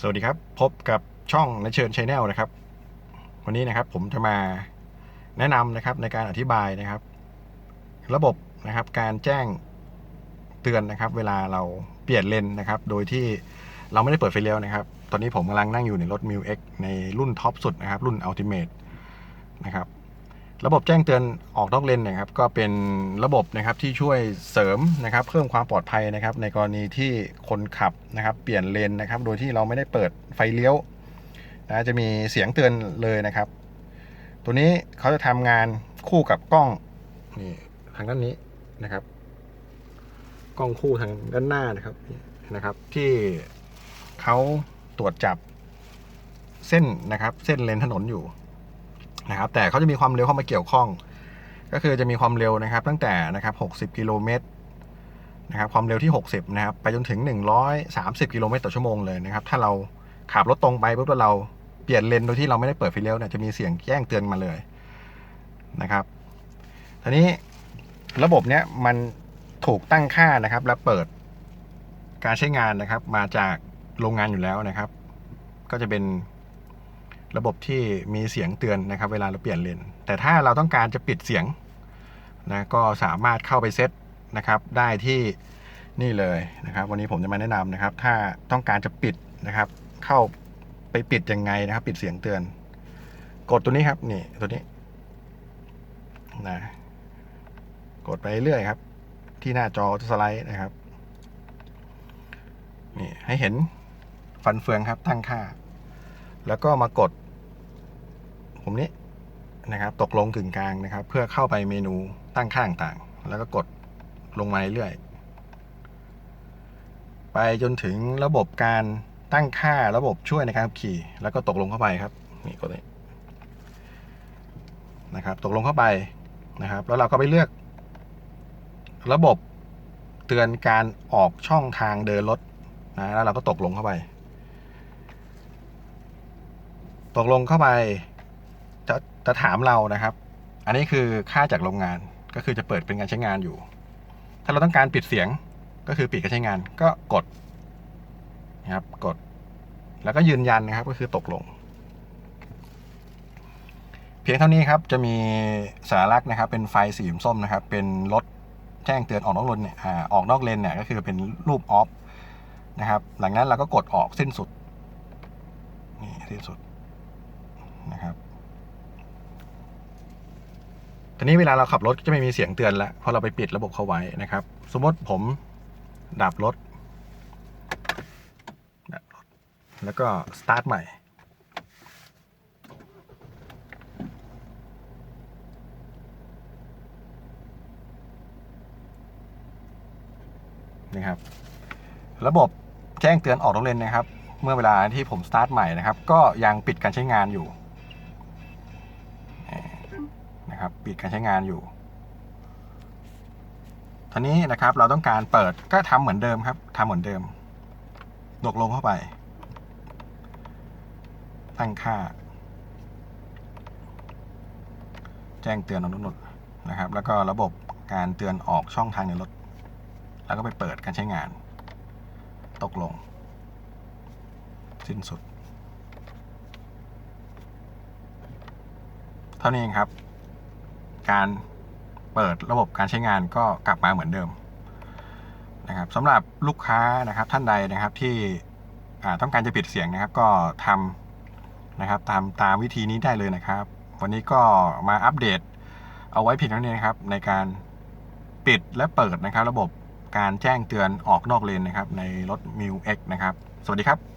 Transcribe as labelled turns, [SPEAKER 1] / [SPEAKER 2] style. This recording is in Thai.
[SPEAKER 1] สวัสดีครับ พบกับช่องนเชิญชแนลนะครับ วันนี้นะครับผมจะมาแนะนำนะครับในการอธิบายนะครับ ระบบนะครับการแจ้งเตือนนะครับ เวลาเราเปลี่ยนเลนนะครับ โดยที่เราไม่ได้เปิดไฟเลี้ยวนะครับ ตอนนี้ผมกำลังนั่งอยู่ในรถ m ิ X ในรุ่นท็อปสุดนะครับ รุ่น Ultimate นะครับ ระบบแจ้งเตือนออกนอกเลนนะครับก็เป็นระบบนะครับที่ช่วยเสริมนะครับเพิ่มความปลอดภัยนะครับในกรณีที่คนขับนะครับเปลี่ยนเลนนะครับโดยที่เราไม่ได้เปิดไฟเลี้ยวนะจะมีเสียงเตือนเลยนะครับ ตัวนี้เขาจะทำงานคู่กับกล้องนี่ทางด้านนี้นะครับ กล้องคู่ทางด้านหน้านะครับนะครับ ที่เขาตรวจจับเส้นนะครับ เส้นเลนถนนอยู่ นะครับแต่เขาจะมีความเร็วเข้ามาเกี่ยวข้อง ก็คือจะมีความเร็วนะครับ ตั้งแต่นะครับ60กิโลเมตรนะครับความเร็วที่ 60นะครับไปจนถึง 130กิโลเมตรต่อชั่วโมงเลยนะครับถ้าเราขับรถตรงไปปุ๊บแล้วเราเปลี่ยนเลนโดยที่เราไม่ได้เปิดไฟเลี้ยวเนี่ยจะมีเสียงแจ้งเตือนมาเลยนะครับทีนี้ระบบเนี้ยมันถูกตั้งค่านะครับ และเปิดการใช้งานนะครับ มาจากโรงงานอยู่แล้วนะครับ ก็จะเป็น ระบบที่มีเสียงเตือนนะครับ เวลาเราเปลี่ยนเลน แต่ถ้าเราต้องการจะปิดเสียงนะก็สามารถเข้าไปเซตนะครับ ได้ที่นี่เลยนะครับ วันนี้ผมจะมาแนะนำนะครับ ถ้าต้องการจะปิดนะครับ เข้าไปปิดยังไงนะครับ ปิดเสียงเตือน กดตัวนี้ครับนี่ตัวนี้นะกดไปเรื่อยครับ ที่หน้าจอจะสไลด์นะครับนี่ให้เห็นฟันเฟืองครับตั้งค่า แล้วก็มากด ผมนี้นะครับ ตกลงกึ่งกลางนะครับ เพื่อเข้าไปเมนูตั้งค่าต่างๆ แล้วก็กดลงมาเรื่อยไปจนถึงระบบการตั้งค่าระบบช่วยในการขับขี่ แล้วก็ตกลงเข้าไปครับนี่กดนี้นะครับ ตกลงเข้าไปนะครับ แล้วเราก็ไปเลือก ระบบเตือนการออกช่องทางเดินรถนะแล้วเราก็ตกลงเข้าไป ตกลงเข้าไป จะถามเรานะครับ อันนี้คือค่าจากโรงงานก็คือจะเปิดเป็นการใช้งานอยู่ ถ้าเราต้องการปิดเสียงก็คือปิดการใช้งานก็กดนะครับกด แล้วก็ยืนยันนะครับก็คือตกลง เพียงเท่านี้ครับจะมีสัญลักษณ์นะครับ เป็นไฟสีส้มนะครับ เป็นรถแจ้งเตือนออกนอกเลนเนี่ยอออกนอกเลนเนี่ยก็คือเป็นรูปออฟนะครับ หลังนั้นเราก็กดออกสิ้นสุดนี่สิ้นสุด นะครับ ตอนนี้เวลาเราขับรถก็จะไม่มีเสียงเตือนแล้วเพราะเราไปปิดระบบเขาไว้นะครับ สมมติผมดับรถดับรถ แล้วก็สตาร์ทใหม่ นะครับ ระบบแจ้งเตือนออกนอกเลนนะครับ เมื่อเวลาที่ผมสตาร์ทใหม่นะครับ ก็ยังปิดการใช้งานอยู่ นะครับปิดการใช้งานอยู่ทีนี้นะครับเราต้องการเปิดก็ทำเหมือนเดิมครับทำเหมือนเดิมดกลงเข้าไป ตั้งค่า แจ้งเตือนออกนอกรถนะครับ แล้วก็ระบบการเตือนออกช่องทางในรถ แล้วก็ไปเปิดการใช้งาน ตกลง สิ้นสุด เท่านี้เองครับ การเปิดระบบการใช้งานก็กลับมาเหมือนเดิมนะครับสำหรับลูกค้านะครับท่านใดนะครับที่ต้องการจะปิดเสียงนะครับก็ทำนะครับตามตามวิธีนี้ได้เลยนะครับ วันนี้ก็มาอัปเดตเอาไว้เพียงเท่านี้นะครับ ในการปิดและเปิดนะครับ ระบบการแจ้งเตือนออกนอกเลนนะครับ ในรถ m ิว X นะครับ สวัสดีครับ